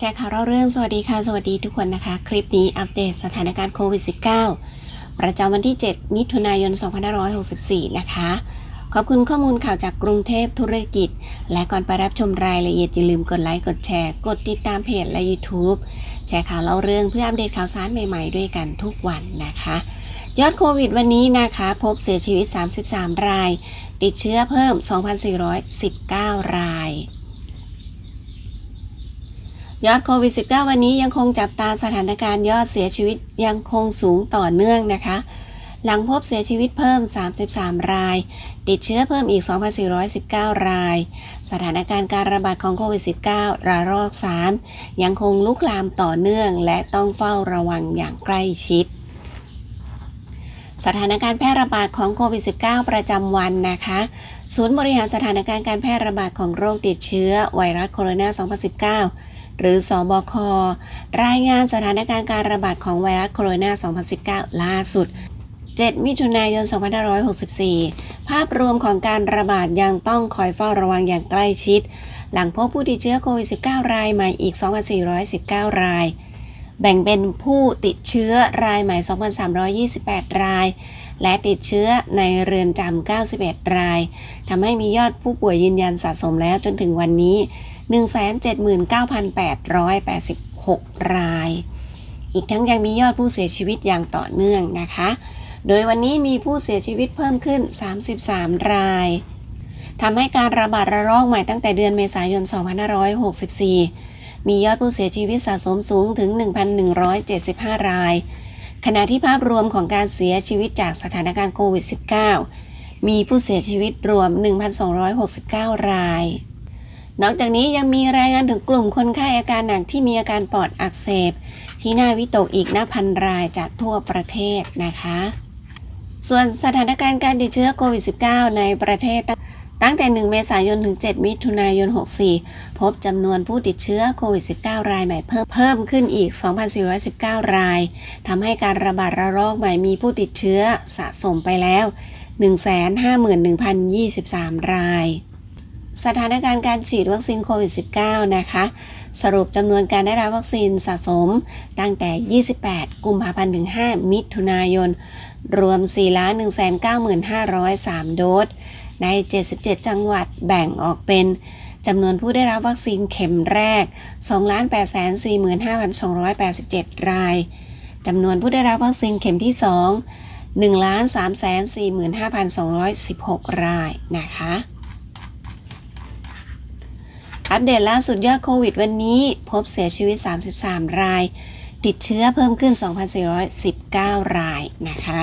แชร์ข่าวเล่าเรื่องสวัสดีค่ะ สวัสดีทุกคนนะคะ คลิปนี้อัปเดตสถานการณ์โควิด -19 ประจำวันที่ 7 มิถุนายน 2564 นะคะ ขอบคุณข้อมูลข่าวจากกรุงเทพธุรกิจ และก่อนไปรับชมรายละเอียดอย่าลืมกดไลค์กดแชร์กดติดตามเพจและ YouTube แชร์ข่าวเล่าเรื่องเพื่ออัปเดตข่าวสารใหม่ๆ ด้วยกันทุกวันนะคะ ยอดโควิดวันนี้นะคะ พบเสียชีวิต 33 ราย ติดเชื้อเพิ่ม 2,419 ราย ยอดโควิด -19 วันนี้ยังคงจับตาสถานการณ์ยอดเสียชีวิตยังคงสูงต่อเนื่องนะคะ หลังพบเสียชีวิตเพิ่ม 33 ราย ติดเชื้อเพิ่มอีก 2,419 ราย สถานการณ์การระบาดของโควิด -19 ระลอก 3 ยังคงลุกลามต่อเนื่อง และต้องเฝ้าระวังอย่างใกล้ชิด สถานการณ์แพร่ระบาดของโควิด -19 ประจำวันนะคะศูนย์บริหารสถานการณ์การแพร่ระบาดของโรคติดเชื้อไวรัสโคโรนา 2019 หรือสอบค รายงานสถานการณ์การระบาดของไวรัสโคโรนา 2019 ล่าสุด 7 มิถุนายน 2564 ภาพรวมของการระบาดยังต้องคอยเฝ้าระวังอย่างใกล้ชิด หลังพบผู้ติดเชื้อโควิด -19 รายใหม่อีก 2,419 ราย แบ่งเป็นผู้ติดเชื้อรายใหม่ 2,328 ราย และติดเชื้อในเรือนจำ91 ราย ทำให้มียอดผู้ป่วยยืนยันสะสมแล้วจนถึงวันนี้ 179,886 ราย อีกทั้งยังมียอดผู้เสียชีวิตอย่างต่อเนื่องนะคะ โดยวันนี้มีผู้เสียชีวิตเพิ่มขึ้น 33 รายทำให้การระบาดระลอกใหม่ตั้งแต่เดือนเมษายน 2564 มียอดผู้เสียชีวิตสะสมสูงถึง 1,175 ราย ขณะที่ภาพรวมของการเสียชีวิตจากสถานการณ์โควิด -19 มีผู้เสียชีวิตรวม 1,269 ราย นอกจากนี้ยังมีรายงานถึงกลุ่มคนไข้อาการหนักที่มีอาการปอดอักเสบ ที่น่าวิตกอีกนับพันรายจากทั่วประเทศนะคะ ส่วนสถานการณ์การติดเชื้อโควิด -19 ในประเทศตั้งแต่ 1 เมษายน ถึง 7 มิถุนายน 64 พบจำนวนผู้ติดเชื้อโควิด -19 รายใหม่เพิ่มเพิ่มขึ้นอีก 2,419 ราย ทำให้การระบาดระลอกใหม่มีผู้ติดเชื้อสะสมไปแล้ว 151,023 ราย สถานการณ์การฉีดวัคซีนโควิด -19 นะคะ สรุปจำนวนการได้รับวัคซีนสะสมตั้งแต่ 28 กุมภาพันธ์ถึง 5 มิถุนายน รวม 4,195,503 โดส ใน 77 จังหวัดแบ่งออกเป็นจำนวนผู้ได้รับวัคซีนเข็มแรก 2,845,287 ราย จำนวนผู้ได้รับวัคซีนเข็มที่ 2 1,345,216 รายนะคะ อัปเดตล่าสุดยอดโควิดวันนี้พบเสียชีวิต 33 ราย ติดเชื้อเพิ่มขึ้น 2,419 รายนะคะ